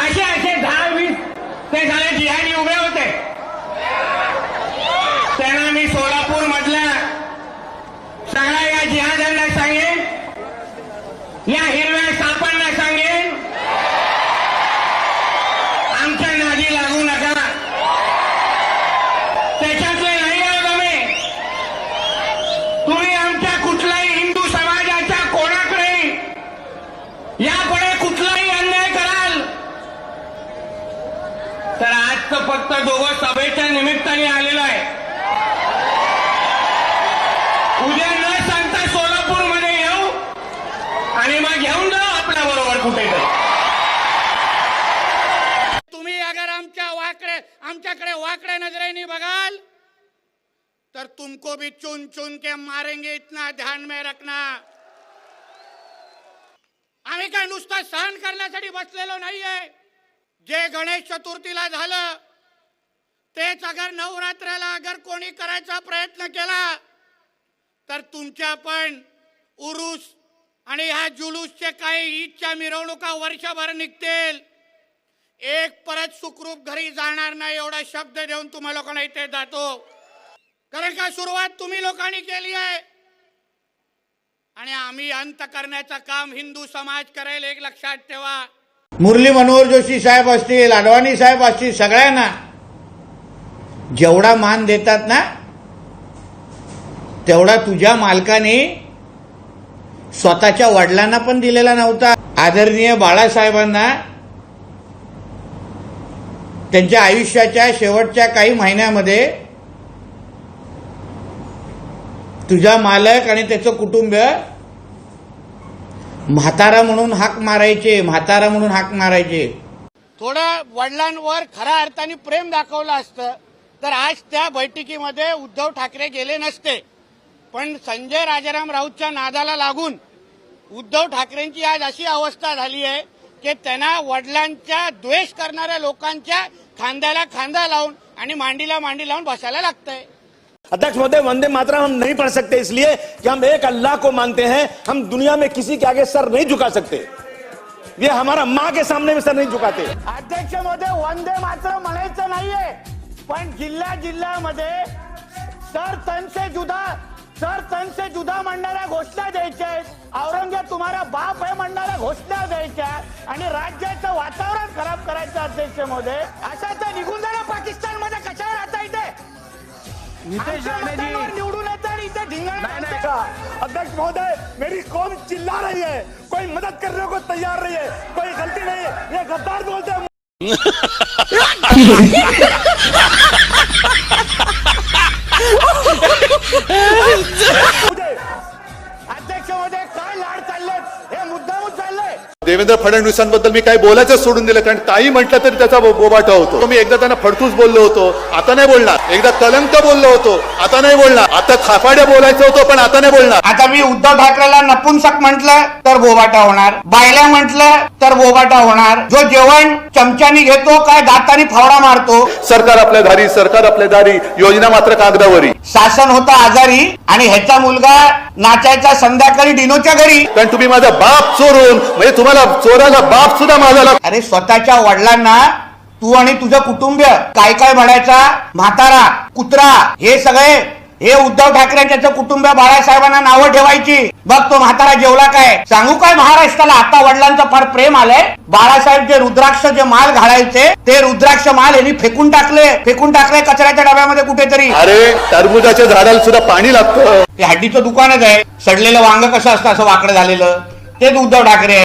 असे असे दहा वीस ते झाले जिहानी उभे होते त्यांना मी सोलापूर मधल्या सगळ्या या जिहाद्यांना सांगेन या हिरव्या सापांना सांगेन आमच्या नादी लागू नका त्याच्यातले नाही आहोत आम्ही तुम्ही आमच्या कुठल्याही हिंदू समाजाच्या कोणाकडे यापुढे कुठलाही अन्याय कराल तर आज तर फक्त दोघं सभेच्या निमित्ताने आलेलो आहे. उद्या न सांगता सोलापूरमध्ये येऊ आणि मग घेऊन जाऊ आपल्या बरोबर कुठे तुम्ही अगर आमच्या वाकडे आमच्याकडे वाकड्या नजरेने बघाल तर तुमको भी चुन चुन के मारेंगे इतना ध्यान में रखना. आम्ही काय नुसतं सहन करण्यासाठी बसलेलो नाहीये. जे गणेश चतुर्थीला झालं तेच अगर नवरात्राला अगर कोणी करायचा प्रयत्न केला तर तुमच्या पण उरूस आणि ह्या जुलूसचे काही ईदच्या मिरवणुका वर्षभर निघतील. एक परत सुखरूप घरी जाणार नाही एवढा शब्द देऊन तुम्हा लोकांना इथे जातो. कारण का सुरुवात तुम्ही लोकांनी केली आहे. आणि आम्ही अंत करण्याचं काम हिंदू समाज करेल एक लक्षात ठेवा. मुरली मनोहर जोशी साहेब असतील अडवाणी साहेब असतील सगळ्यांना. जेवढा मान देतात ना तेवढा तुझ्या मालकाने स्वतःच्या वडिलांना पण दिलेला नव्हता. आदरणीय बाळासाहेबांना त्यांच्या आयुष्याच्या शेवटच्या काही महिन्यामध्ये तुझा मालक आणि त्याचं कुटुंब म्हातारा म्हणून हाक मारायचे म्हातारा म्हणून हाक मारायचे. थोडं वडिलांवर खऱ्या अर्थाने प्रेम दाखवलं असतं तर आज त्या बैठकीमध्ये उद्धव ठाकरे गेले नसते. पण संजय राजाराम राऊतच्या नादाला लागून उद्धव ठाकरेंची आज अशी अवस्था झाली आहे की त्यांना वडिलांच्या द्वेष करणाऱ्या लोकांच्या खांद्याला खांदा लावून आणि मांडीला मांडी लावून बसायला लागतंय. अध्यक्ष महोदय वंदे मातरम हम नहीं पढ़ सकते इसलिए कि हम एक अल्लाह को मानते हैं हम दुनिया में किसी के आगे सर नहीं झुका सकते। ये हमारा माँ के सामने भी सर नहीं झुकाते। अध्यक्ष महोदय वंदे मात्र म्हणायचं नाहीये पण जिल्ह्या जिल्ह्यामध्ये सर तन से जुदा सर तन से जुदा म्हणणाऱ्या घोषणा द्यायच्या आहेत. औरंगजेब तुम्हाला बाप आहे म्हणणाऱ्या घोषणा द्यायच्या आणि राज्याचं वातावरण खराब करायचं अध्यक्ष महोदय. असं निवडून येतं आणि इथे धिंगाणा अध्यक्ष महोदय मेरी कौम चिल्ला रही है। कोई मदद करने को तैयार नहीं है। कोई गलती नहीं है। ये गद्दार बोलते हैं। मुझे अध्यक्ष महोदय काय लाड हे मुद्दामून चाललंय? देवेंद्र फडणवीसांबद्दल मी काही बोलायचं सोडून दिलं कारण काही म्हटलं तरी त्याचा बोबाटा होतो. मी एकदा त्यांना फडतूस बोललो होतो आता नाही बोलणार. एकदा कलंक बोललो होतो आता नाही बोलणार. आता खापाड्या बोलायचं होतं पण आता नाही बोलणार. आता मी उद्धव ठाकरेला नपुंसक म्हटलं तर बोबाटा होणार. बायला म्हटलं तर बोबाटा होणार. जो जेवण चमच्यानी घेतो काय दातानी फावडा मारतो. सरकार आपल्या दारी सरकार आपल्या दारी योजना मात्र कागदावरी. शासन होता आजारी आणि ह्याचा मुलगा नाचायचा संध्याकाळी डिनोच्या घरी. कारण तुम्ही माझा बाप चोरून म्हणजे तुम्हाला चोराला बाप सुद्धा माझा. अरे स्वतःच्या वडिलांना तू आणि तुझं कुटुंब काय काय म्हणायचा? म्हातारा कुत्रा हे सगळे हे उद्धव ठाकरे त्याचं कुटुंब बाळासाहेबांना नावं ठेवायची. बघ तो म्हातारा जेवला काय? सांगू काय महाराष्ट्राला? आता वडिलांचं फार प्रेम आलंय. बाळासाहेब जे रुद्राक्ष जे माल घालायचे ते रुद्राक्ष माल यांनी फेकून टाकले. फेकून टाकले कचऱ्याच्या डब्यामध्ये कुठेतरी. अरे टरबुजाच्या झाडाला सुद्धा पाणी लागतं. ते हड्डीचं दुकानच आहे. सडलेलं वांग कसं असतं असं वाकडं झालेलं? तेच उद्धव ठाकरे.